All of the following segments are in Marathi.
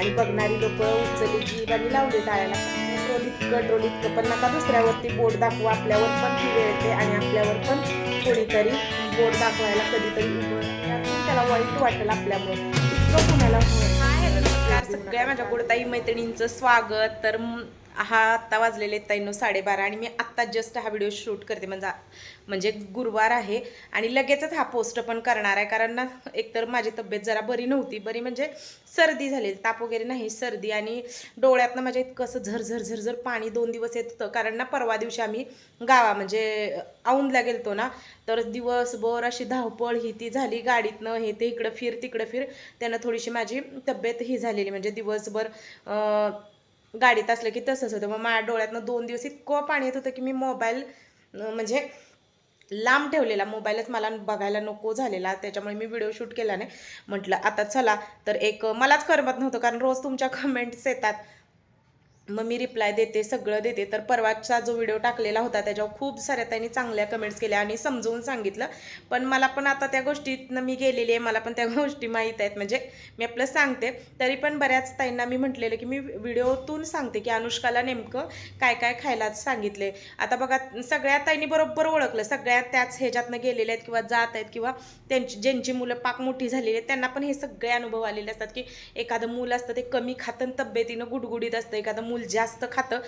आणि बघणारी लोक उचलली जीभ आणि लावली टाळायला. ट्रोल कट ट्रोल पण नका दुसऱ्यावरती बोट दाखवू. आपल्यावर पण ती वेळ येते आणि आपल्यावर पण कोणीतरी बोट दाखवायला कधीतरी उभं त्याला वाईट वाटेल आपल्यामुळे. इतकं कुणाला नमस्कार. सगळ्या माझ्या गोडताई मैत्रिणींचं स्वागत. तर हा आत्ता वाजलेले तैनो साडेबारा आणि मी आत्ता जस्ट हा व्हिडिओ शूट करते. म्हणजे म्हणजे गुरुवार आहे आणि लगेचच हा पोस्ट पण करणार आहे. कारण ना एकतर माझी तब्येत जरा बरी नव्हती. बरी म्हणजे सर्दी झाली ताप वगैरे नाही सर्दी आणि डोळ्यातनं माझ्या इतकं असं झरझर झरझर पाणी दोन दिवस येत. होतं कारण ना परवा दिवशी आम्ही गावा म्हणजे औंधला गेलतो ना तर दिवसभर अशी धावपळ ही ती झाली. गाडीतनं हे ते इकडं फिर तिकडं फिर. त्यानं थोडीशी माझी तब्येत ही झालेली. म्हणजे दिवसभर गाडीत असलं की तसंच होतं. मग माझ्या डोळ्यातनं दोन दिवस इतकं पाणी येत होतं की मी मोबाईल म्हणजे लांब ठेवलेला. मोबाईलच मला बघायला नको झालेला. त्याच्यामुळे मी व्हिडिओ शूट केला नाही. म्हटलं आता चला. तर एक मलाच करमत नव्हतं. कारण रोज तुमच्या कमेंट्स येतात. मग मी रिप्लाय देते सगळं देते. तर परवाचा जो व्हिडिओ टाकलेला होता त्याच्यावर खूप साऱ्या त्यांनी चांगल्या कमेंट्स केल्या आणि समजवून सांगितलं. पण मला पण आता त्या गोष्टीतनं मी गेलेली आहे. मला पण त्या गोष्टी माहीत आहेत. म्हणजे मी आपलं सांगते. तरी पण बऱ्याच ताईंना मी म्हटलेलं की मी व्हिडिओतून सांगते की अनुष्काला नेमकं काय काय खायला सांगितले. आता बघा सगळ्या ताईंनी बरोबर ओळखलं. सगळ्या त्याच ह्याच्यातनं गेलेल्या आहेत किंवा जात आहेत किंवा त्यांची ज्यांची मुलं पाक मोठी झालेली आहेत त्यांना पण हे सगळे अनुभव आलेले असतात की एखादं मूल असतं ते कमी खातं तब्येतीनं गुडगुडीत असतं. एखादं मूल जास्त खातं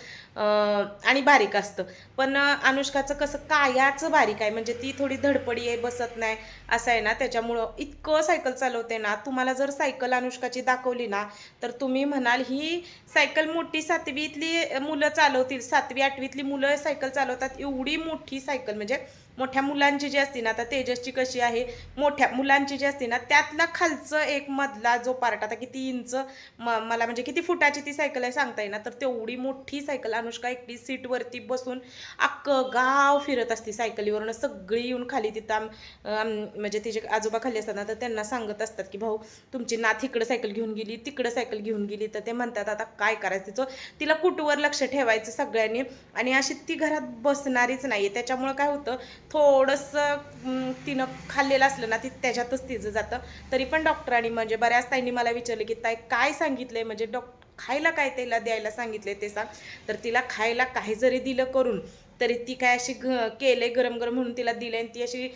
आणि बारीक असतं. पण अनुष्काचं कसं कायाचं बारीक आहे म्हणजे ती थोडी धडपडी आहे बसत नाही असं आहे ना त्याच्यामुळं इतकं सायकल चालवते ना तुम्हाला जर सायकल अनुष्काची दाखवली ना तर तुम्ही म्हणाल ही सायकल मोठी सातवीतली मुलं चालवतील सातवी आठवीतली मुलं सायकल चालवतात एवढी मोठी सायकल म्हणजे मोठ्या मुलांची जी असते ना आता तेजसची कशी आहे? मोठ्या मुलांची जी असते ना त्यातला खालचं एक मधला जो पार्ट आता किती इंच म मला म्हणजे किती फुटाची ती सायकल आहे सांगता येईना तर तेवढी मोठी सायकल अनुष्का एकटी सीटवरती बसून अख्खं गाव फिरत असते सायकलीवरून सगळी येऊन खाली तिथं म्हणजे तिचे आजोबा खाली असतात ना तर त्यांना सांगत असतात की भाऊ तुमची नात इकडं सायकल घेऊन गेली तिकडं सायकल घेऊन गेली. तर ते म्हणतात आता काय करायचं तिचं? तिला कुठवर लक्ष ठेवायचं सगळ्यांनी. आणि अशी ती घरात बसणारीच नाही आहे त्याच्यामुळं काय होतं थोडंसं तिनं खाल्लेलं असलं ना ती त्याच्यातच तिचं जातं. तरी पण डॉक्टरांनी म्हणजे बऱ्याच ताईंनी मला विचारलं की ताई काय सांगितलं आहे म्हणजे डॉक्टर खायला काय त्याला द्यायला सांगितले ते सांग. तर तिला खायला काही जरी दिलं करून तरी ती काय अशी घ केले गरम गरम म्हणून तिला दिलं आणि ती अशी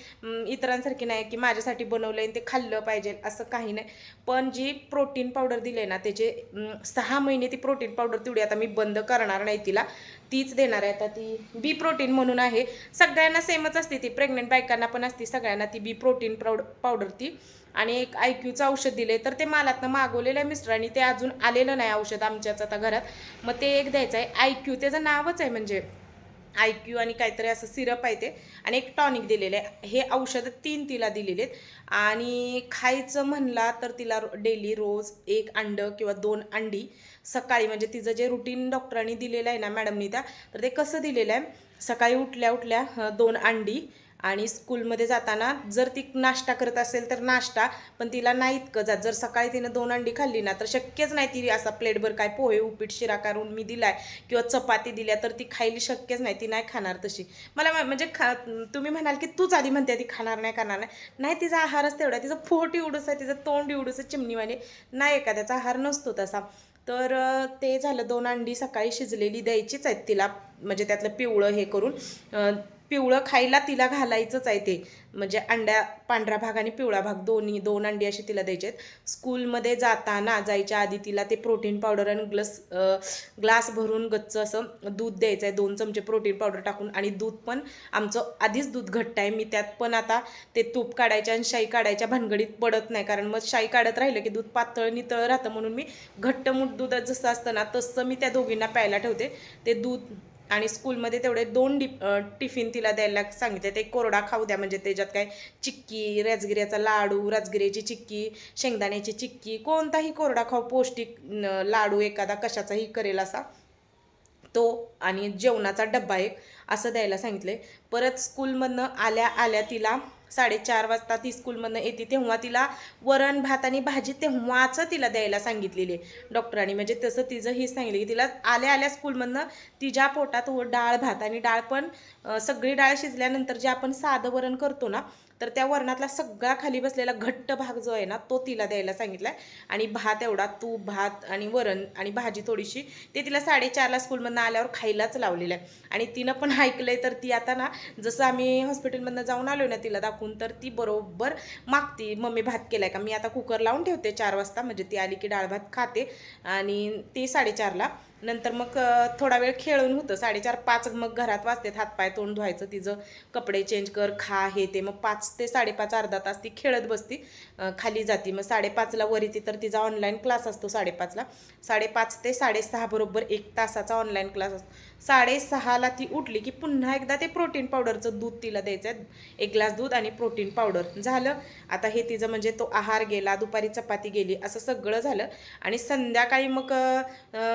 इतरांसारखी नाही की माझ्यासाठी बनवलं आणि ते खाल्लं पाहिजे असं काही नाही. पण जी प्रोटीन पावडर दिली आहे ना त्याचे सहा महिने ती प्रोटीन पावडर तेवढी आता मी बंद करणार नाही तिला. तीच देणार आहे आता ती बी प्रोटीन म्हणून आहे. सगळ्यांना सेमच असते ती प्रेग्नेंट बायकांना पण असते सगळ्यांना ती बी प्रोटीन पावड पावडर ती. आणि एक आय क्यूचं औषध दिले तर ते मालातनं मागवलेलं आहे मिस्टरांनी ते अजून आलेलं नाही औषध आमच्याच आता घरात. मग ते एक द्यायचं आहे आय क्यू त्याचं नावच आहे म्हणजे आय क्यू आणि काहीतरी असं सिरप आहे ते. आणि एक टॉनिक दिलेलं आहे. हे औषधं तीन तिला दिलेले आहेत आणि खायचं म्हणला तर तिला डेली रोज एक अंडं किंवा दोन अंडी सकाळी. म्हणजे तिचं जे रुटीन डॉक्टरांनी दिलेलं आहे ना मॅडमनी त्या तर ते कसं दिलेलं आहे? सकाळी उठल्या उठल्या दोन अंडी आणि स्कूलमध्ये जाताना जर ती नाश्ता करत असेल तर नाश्ता पण तिला नाही इतकं जात जर सकाळी तिनं दोन अंडी खाल्ली ना तर शक्यच नाही ती असा प्लेटभर काय पोहे उपीट शिरा काढून मी दिलाय किंवा चपाती दिल्या तर ती खायली शक्यच नाही ती नाही खाणार तशी. मला म्हणजे खा तुम्ही म्हणाल की तूच आधी म्हणते ती खाणार नाही खाणार नाही. नाही तिचा आहारच तेवढा तिचं पोट एवढंच आहे तिचं तोंड एवढंच आहे चिमणीवाने नाही एखाद्याचा आहार नसतो तसा. तर ते झालं दोन अंडी सकाळी शिजलेली द्यायचीच आहेत तिला म्हणजे त्यातलं पिवळं हे करून. पिवळं खायला तिला घालायचंच आहे ते. म्हणजे अंड्या पांढरा भाग आणि पिवळा भाग दोन्ही दोन अंडी असे तिला द्यायचे आहेत स्कूलमध्ये जाताना जायच्या आधी तिला ते प्रोटीन पावडर आणि ग्लस ग्लास भरून गच्च असं दूध द्यायचं आहे दोन चमचे प्रोटीन पावडर टाकून. आणि दूध पण आमचं आधीच दूध घट्ट आहे. मी त्यात पण आता ते तूप काढायच्या आणि शाई काढायच्या भानगडीत पडत नाही. कारण मग शाई काढत राहिलं की दूध पातळ नितळ राहतं. म्हणून मी घट्टमुट दूध जसं असतं ना तसं मी त्या दोघींना प्यायला ठेवते. ते दूध आणि स्कूलमध्ये तेवढे दोन डि टिफिन तिला द्यायला सांगितले. ते कोरडा खाऊ द्या म्हणजे त्याच्यात काय चिक्की राजगिऱ्याचा लाडू राजगिऱ्याची चिक्की शेंगदाण्याची चिक्की कोणताही कोरडा खाऊ पौष्टिक लाडू एखादा कशाचाही करेल असा. तो आणि जेवणाचा डब्बा एक असं द्यायला सांगितले. परत स्कूलमधनं आल्या आल्या तिला साडेचार वाजता ती स्कूलमधनं येते तेव्हा तिला वरण भात आणि भाजी तेव्हाच तिला द्यायला सांगितलेली आहे. डॉक्टरांनी म्हणजे तसं तिचं ही सांगितलं की तिला आल्या आल्या स्कूलमधनं तिच्या पोटात व डाळ भात आणि डाळ पण सगळी डाळ शिजल्यानंतर जे आपण साधं वरण करतो ना तर त्या वरणातला सगळा खाली बसलेला घट्ट भाग जो आहे ना तो तिला द्यायला सांगितलाय. आणि भात एवढा तूप भात आणि वरण आणि भाजी थोडीशी ते तिला साडेचारला स्कूलमधनं आल्यावर खायलाच लावलेलं आहे. आणि तिनं पण ऐकलंय तर ती आता ना जसं आम्ही हॉस्पिटलमधनं जाऊन आलो ना तिला टाकून तर ती बरोबर मागती. मम्मी भात केलाय का? मी आता कुकर लावून ठेवते चार वाजता. म्हणजे ती आली की डाळ भात खाते. आणि ते साडेचारला. नंतर मग थोडा वेळ खेळून होतं. साडेचार पाच मग घरात वाचतात हातपाय तोंड धुवायचं तिचं कपडे चेंज कर खा हे ते. मग पाच ते साडेपाच अर्धा तास ती खेळत बसती खाली जाती. मग साडेपाचला वर येते तर तिचा ऑनलाईन क्लास असतो साडेपाचला साडेपाच ते साडेसहा बरोबर एक तासाचा ऑनलाईन क्लास असतो. साडेसहाला ती उठली की पुन्हा एकदा ते प्रोटीन पावडरचं दूध तिला द्यायचं आहे एक ग्लास दूध आणि प्रोटीन पावडर झालं. आता हे तिचं म्हणजे तो आहार गेला दुपारी चपाती गेली असं सगळं झालं. आणि संध्याकाळी मग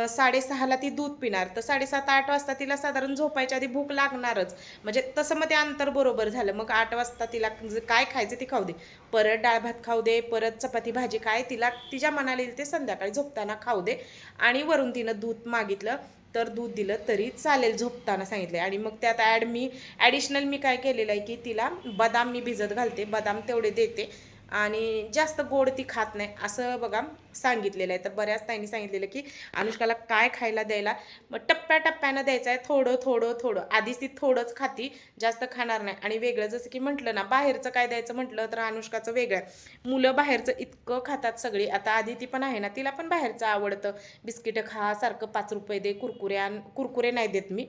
साडेसहा दहाला ती दूध पिणार. तर साडेसात आठ वाजता तिला साधारण झोपायच्या आधी भूक लागणारच. म्हणजे तसं मग ते अंतर बरोबर झालं. मग आठ वाजता तिला काय खायचं ते खाऊ दे. परत डाळ भात खाऊ दे परत चपाती भाजी काय तिला तिच्या मनाला येईल ते संध्याकाळी झोपताना खाऊ दे. आणि वरून तिनं दूध मागितलं तर दूध दिलं तरी चालेल झोपताना सांगितलं आणि मग त्यात ॲड मी ॲडिशनल मी काय केलेलं आहे की तिला बदाम मी भिजत घालते. बदाम तेवढे देते. आणि जास्त गोड ती खात नाही असं बघा सांगितलेलं आहे. तर बऱ्याच ताईंनी सांगितलेलं की अनुष्काला काय खायला द्यायला? मग टप्प्याटप्प्यानं द्यायचं आहे थोडं थोडं थोडं. आधीच ती थोडंच खाती जास्त खाणार नाही. आणि वेगळं जसं की म्हटलं ना बाहेरचं काय द्यायचं म्हटलं तर अनुष्काचं वेगळं आहे. मुलं बाहेरचं इतकं खातात सगळी. आता आधी ती पण आहे ना तिला पण बाहेरचं आवडतं. बिस्किटं खा सारखं पाच रुपये दे कुरकुरे कुरकुरे नाही देत मी.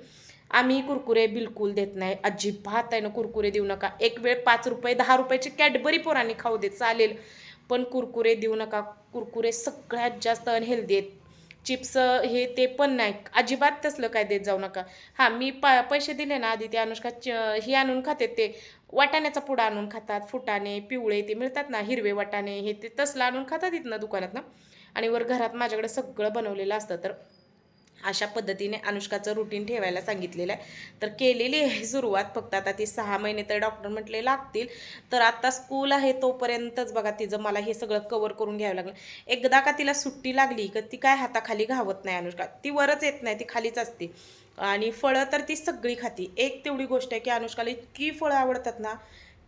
आम्ही कुरकुरे बिलकुल देत नाही. अजिबात आहे ना कुरकुरे देऊ नका. एक वेळ पाच रुपये दहा रुपयाची कॅडबरी पोरांनी खाऊ दे चालेल. पण कुरकुरे देऊ नका. कुरकुरे सगळ्यात जास्त अनहेल्दी आहेत. चिप्स हे ते पण नाही. अजिबात तसलं काय देत जाऊ नका. हां मी प पैसे दिले ना आधी ते अनुष्का च- हे आणून खाते ते. वाटाण्याचा पुडा आणून खातात. फुटाणे पिवळे ते मिळतात ना हिरवे वाटाणे हे ते तसलं आणून खातात इथनं दुकानात ना आणि वर घरात माझ्याकडे सगळं बनवलेलं असतं. तर अशा पद्धतीने अनुष्काचं रुटीन ठेवायला सांगितलेलं आहे. तर केलेली आहे सुरुवात. फक्त आता ती सहा महिने तर डॉक्टर म्हटले लागतील. तर आता स्कूल आहे तोपर्यंतच बघा तिचं मला हे सगळं कवर करून घ्यावं लागलं. एकदा का तिला सुट्टी लागली का ती काय हाताखाली घावत नाही अनुष्का. ती वरच येत नाही ती खालीच असते. आणि फळं तर ती सगळी खाती. एक तेवढी गोष्ट आहे की अनुष्काला इतकी फळं आवडतात ना.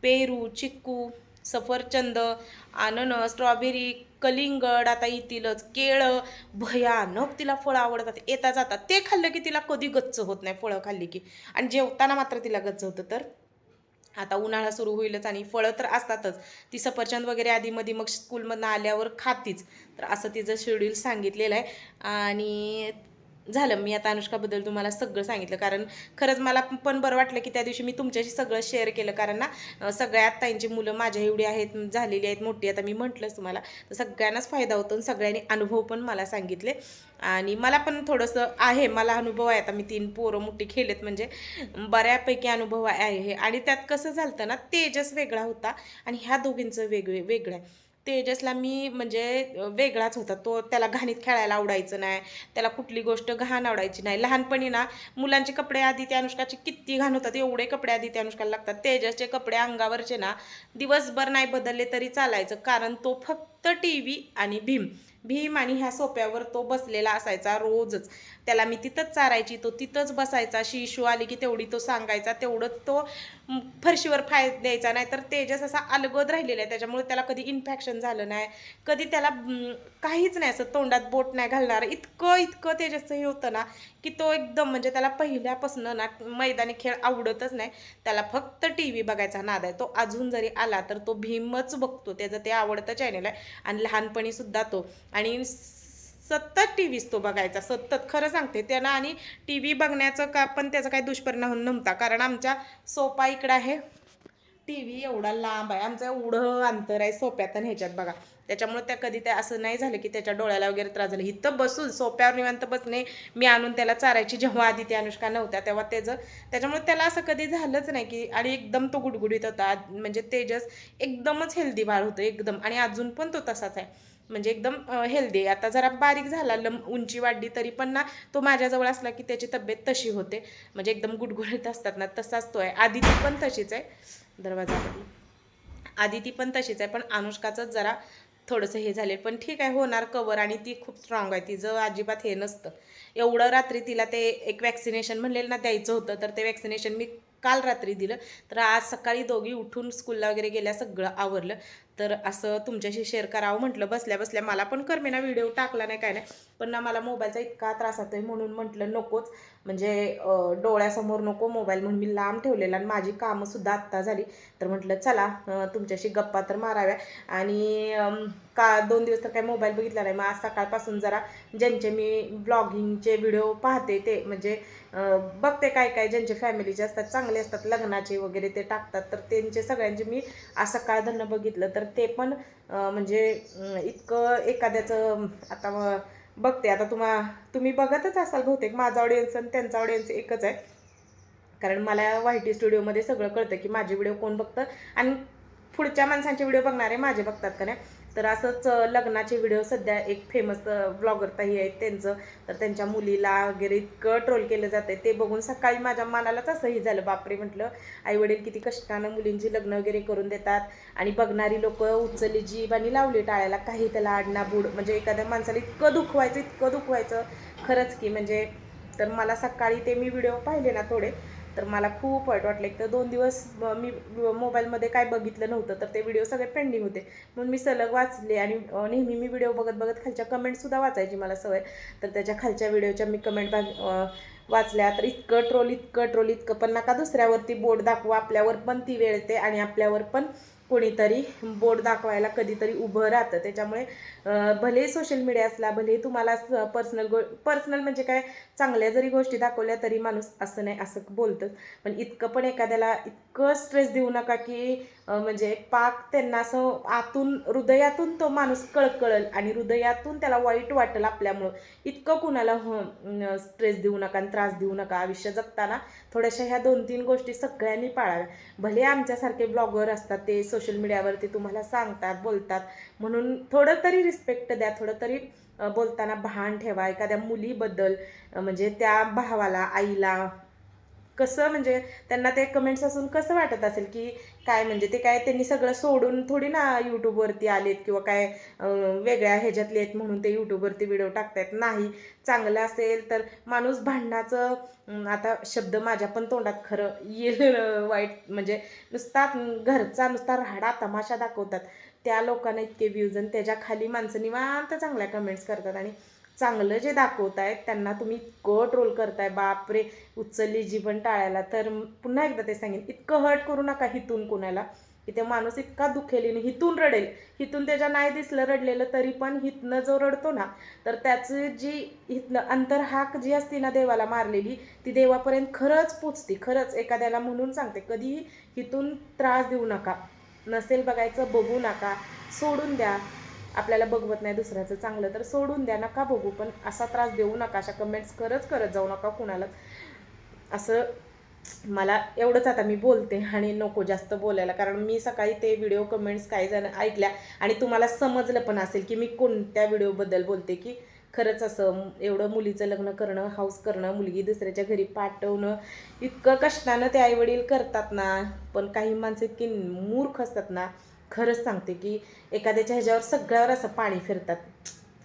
पेरू चिक्कू सफरचंद अननस स्ट्रॉबेरी कलिंगड आता येतीलच केळं भयानक तिला फळं आवडतात. येता जातात ते खाल्लं की तिला कधी गच्च होत नाही फळं खाल्ली की. आणि जेवताना मात्र तिला गच्च होतं. तर आता उन्हाळा सुरू होईलच आणि फळं तर असतातच. ती सफरचंद वगैरे आधीमध्ये मग स्कूलमधनं आल्यावर खातीच. तर असं तिचं शेड्यूल सांगितलेलं आहे. आणि झालं. मी आता अनुष्काबद्दल तुम्हाला सगळं सांगितलं. कारण खरंच मला पण बरं वाटलं की त्या दिवशी मी तुमच्याशी सगळं शेअर केलं. कारण ना सगळ्या आत्ताईंची मुलं माझ्या एवढी आहेत झालेली आहेत मोठी. आता मी म्हटलंच तुम्हाला तर सगळ्यांनाच फायदा होतो आणि सगळ्यांनी अनुभव पण मला सांगितले. आणि मला पण थोडंसं आहे मला अनुभव आहे. आता मी तीन पोरं मोठी खेळलेत म्हणजे बऱ्यापैकी अनुभव आहे हे. आणि त्यात कसं झालं ना तेजस वेगळा होता आणि ह्या दोघींचं वेगळे वेगळं आहे. तेजसला मी म्हणजे वेगळाच होता. तो त्याला घाणीत खेळायला आवडायचं नाही. त्याला कुठली गोष्ट घाण आवडायची नाही. लहानपणी ना मुलांचे कपडे आधी त्या अनुष्काचे किती घाण होतात. एवढे कपडे आधी त्या अनुष्काला लागतात. तेजसचे कपडे अंगावरचे ना दिवसभर नाही बदलले तरी चालायचं. कारण तो फक्त टी व्ही आणि भीम. भीम आणि ह्या सोप्यावर तो बसलेला असायचा रोजच. त्याला मी तिथंच चारायची तो तिथंच बसायचा. शिशू आली की तेवढी तो सांगायचा. तेवढंच तो फरशीवर फाय द्यायचा नाही तर तेजस असा अलगद राहिलेला आहे. त्याच्यामुळे त्याला कधी इन्फेक्शन झालं नाही. कधी त्याला काहीच नाही असं तोंडात बोट नाही घालणार. इतकं इतकं तेजसचं हे होतं ना की तो एकदम म्हणजे त्याला पहिल्यापासून ना मैदानी खेळ आवडतच नाही. त्याला फक्त टी व्ही बघायचा नाद आहे. तो अजून जरी आला तर तो भीमच बघतो. त्याचं ते आवडतं चॅनल आहे. आणि लहानपणीसुद्धा तो. आणि सतत टी व्हीच तो बघायचा सतत. खरं सांगते त्यानं आणि टी व्ही बघण्याचं का पण त्याचा काही दुष्परिणाम नव्हता. कारण आमच्या सोपा इकडं आहे. टी व्ही एवढा लांब आहे. आमचं एवढं अंतर आहे सोप्यात आणि ह्याच्यात बघा. त्याच्यामुळे त्या कधी त्या असं नाही झालं की त्याच्या डोळ्याला वगैरे त्रास झाला. इथं बसून सोप्यावर निवांत बसणे मी आणून त्याला चारायची जेव्हा आधी त्या अनुष्का नव्हत्या तेव्हा त्याचं त्याच्यामुळे त्याला असं कधी झालंच नाही की आणि एकदम तो गुडगुडीत होता. म्हणजे तेजस एकदमच हेल्दी बाळ होतं एकदम. आणि अजून पण तो तसाच आहे. म्हणजे एकदम हेल्दी आता जरा बारीक झाला लम उंची वाढली तरी पण ना तो माझ्याजवळ असला की त्याची तब्येत तशी होते. म्हणजे एकदम गुडगुडत असतात ना तसाच तो आहे आधी ती पण तशीच आहे. दरवाजा आदिती ती पण तशीच आहे पण अनुष्काचंच जरा थोडंसं हे झाले पण ठीक आहे होणार कवर आणि ती खूप स्ट्रॉंग आहे. तिचं अजिबात हे नसतं. एवढं रात्री तिला ते एक वॅक्सिनेशन म्हणलेलं ना द्यायचं होतं. तर ते वॅक्सिनेशन मी काल रात्री दिलं. तर आज सकाळी दोघी उठून स्कूलला वगैरे गेल्या सगळं आवरलं. तर असं तुमच्याशी शेअर करावं म्हटलं बसल्या बसल्या मला पण करमेना व्हिडिओ टाकला नाही काय नाही. पण ना मला मोबाईलचा इतका त्रास होतोय म्हणून म्हटलं नकोच. म्हणजे डोळ्यासमोर नको मोबाईल म्हणून मी लांब ठेवलेला आणि माझी कामंसुद्धा आत्ता झाली. तर म्हटलं चला तुमच्याशी गप्पा तर माराव्या. आणि का दोन दिवस तर काही मोबाईल बघितला नाही. मग आज सकाळपासून जरा ज्यांचे मी ब्लॉगिंगचे व्हिडिओ पाहते ते म्हणजे बघते काय काय ज्यांचे फॅमिलीचे असतात चांगले असतात लग्नाचे वगैरे ते टाकतात. तर त्यांचे सगळ्यांचे मी आज सकाळधनं बघितलं. तर ते पण म्हणजे इतकं एखाद्याचं आता बघते आता तुम्हा तुम्ही बघतच असाल बहुतेक माझा ऑडियन्स आणि त्यांचा ऑडियन्स एकच आहे. कारण मला वाईटी स्टुडिओमध्ये सगळं कळतं की माझे व्हिडिओ कोण बघतं आणि पुढच्या माणसांचे व्हिडिओ बघणारे माझे बघतात का नाही? तर असंच लग्नाचे व्हिडिओ सध्या एक फेमस ब्लॉगर ताई आहेत त्यांचं. तर त्यांच्या मुलीला वगैरे इतकं ट्रोल केलं जातं ते बघून सकाळी माझ्या मनालाच असंही झालं. बापरे म्हटलं आईवडील किती कष्टानं मुलींची लग्न वगैरे करून देतात. आणि बघणारी लोक उचलली जीभ आणि लावली टाळायला. काही त्याला आडनाबूड म्हणजे एखाद्या माणसाला इतकं दुखवायचं इतकं दुखवायचं. खरंच की म्हणजे तर मला सकाळी ते मी व्हिडिओ पाहिले ना थोडे. तर मला खूप वाईट वाटलं. एक तर दोन दिवस मी मोबाईलमध्ये काय बघितलं नव्हतं तर ते व्हिडिओ सगळे पेंडिंग होते. म्हणून मी सलग वाचले आणि नेहमी मी व्हिडिओ बघत बघत खालच्या कमेंटसुद्धा वाचायची मला सवय. तर त्याच्या खालच्या व्हिडिओच्या मी कमेंट बाग वाचल्या. तर इतकं ट्रोल इतकं ट्रोल इतकं. पण नका दुसऱ्यावरती बोट दाखवा. आपल्यावर पण ती वेळ येते आणि आपल्यावर पण कोणीतरी बोट दाखवायला कधीतरी उभं राहतं. त्याच्यामुळे भले सोशल मीडिया असला भले तुम्हाला पर्सनल गो पर्सनल म्हणजे काय? चांगल्या जरी गोष्टी दाखवल्या तरी माणूस असं नाही असं बोलतंच. पण इतकं पण एखाद्याला इतकं स्ट्रेस देऊ नका की म्हणजे पाक त्यांना असं आतून हृदयातून तो माणूस कळकळल आणि हृदयातून त्याला वाईट वाटेल आपल्यामुळं. इतकं कुणाला स्ट्रेस देऊ नका आणि त्रास देऊ नका. आयुष्य जगताना थोड्याशा ह्या दोन तीन गोष्टी सगळ्यांनी पाळाव्या. भले आमच्यासारखे ब्लॉगर असतात ते सोशल मीडियावरती तुम्हाला सांगतात बोलतात. म्हणून थोडं तरी रिस्पेक्ट द्या थोडं तरी बोलताना भान ठेवा. एखाद्या मुलीबद्दल म्हणजे त्या भावाला आईला कसं म्हणजे त्यांना ते कमेंट्स असून कसं वाटत असेल की काय म्हणजे ते काय त्यांनी सगळं सोडून थोडी ना यूट्यूबवरती आलेत किंवा काय वेगळ्या ह्याच्यातले आहेत म्हणून ते यूट्यूबवरती व्हिडिओ टाकतायत? नाही. चांगलं असेल तर माणूस भांडणाचं आता शब्द माझ्या पण तोंडात खरं येईल वाईट म्हणजे नुसता घरचा नुसता राडा तमाशा दाखवतात. त्या लोकांना इतके व्ह्यूज आणि त्याच्याखाली माणसं निवांत चांगल्या कमेंट्स करतात आणि चांगलं जे दाखवतायत त्यांना तुम्ही इतकं ट्रोल करताय बापरे उचलली जीवन टाळायला. तर पुन्हा एकदा ते सांगेन इतकं हर्ट करू नका हिथून कुणाला की ते माणूस इतका दुखेल आणि हिथून रडेल. हिथून त्याच्या नाही दिसलं रडलेलं तरी पण हिथनं जो रडतो ना तर त्याचं जी हिथनं अंतरहाक जी असते ना देवाला मारलेली ती देवापर्यंत खरंच पोचते. खरंच एखाद्याला म्हणून सांगते कधीही हिथून त्रास देऊ नका. नसेल बघायचं बघू नका. सोडून द्या. आपल्याला बघवत नाही दुसऱ्याचं चांगलं तर सोडून द्या नका बघू पण असा त्रास देऊ नका अशा कमेंट्स खरंच करत जाऊ नका कुणाला. असं मला एवढंच आता मी बोलते आणि नको जास्त बोलायला कारण मी सकाळी ते व्हिडिओ कमेंट्स काही जण ऐकल्या आणि तुम्हाला समजलं पण असेल की मी कोणत्या व्हिडिओबद्दल बोलते की खरंच असं एवढं मुलीचं लग्न करणं हाऊस करणं मुलगी दुसऱ्याच्या घरी पाठवणं इतकं कष्टानं ते आईवडील करतात ना पण काही माणसं इतकी मूर्ख असतात ना खरंच सांगते की एखाद्याच्या ह्याच्यावर सगळ्यावर असं पाणी फिरतात.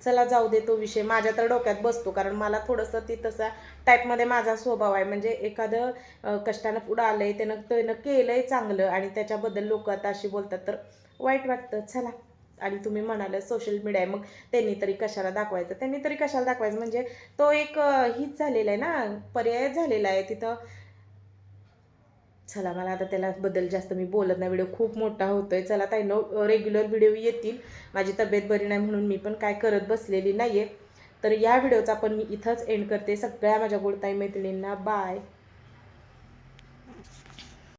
चला जाऊ दे तो विषय. माझ्या तर डोक्यात बसतो कारण मला थोडंसं ती तसा टाईपमध्ये माझा स्वभाव आहे. म्हणजे एखादं कष्टानं पुढं आलं आहे त्यानं त्यानं केलं आहे चांगलं आणि त्याच्याबद्दल लोक आता अशी बोलतात तर वाईट वाटतं. चला. आणि तुम्ही म्हणाल सोशल मीडिया मग त्यांनी तरी कशाला दाखवायचं? त्यांनी तरी कशाला दाखवायचं? म्हणजे तो एक हीच झालेला आहे ना पर्याय झालेला आहे. तिथं चला मला आता त्यालाबद्दल जास्त मी बोलत नाही. व्हिडिओ खूप मोठा होतो आहे चला ताई नो रेग्युलर व्हिडिओ येतील. माझी तब्येत बरी नाही म्हणून मी पण काय करत बसलेली नाही आहे तर या व्हिडिओचा पण मी इथंच एंड करते. सगळ्या माझ्या गोडताई मैत्रिणींना बाय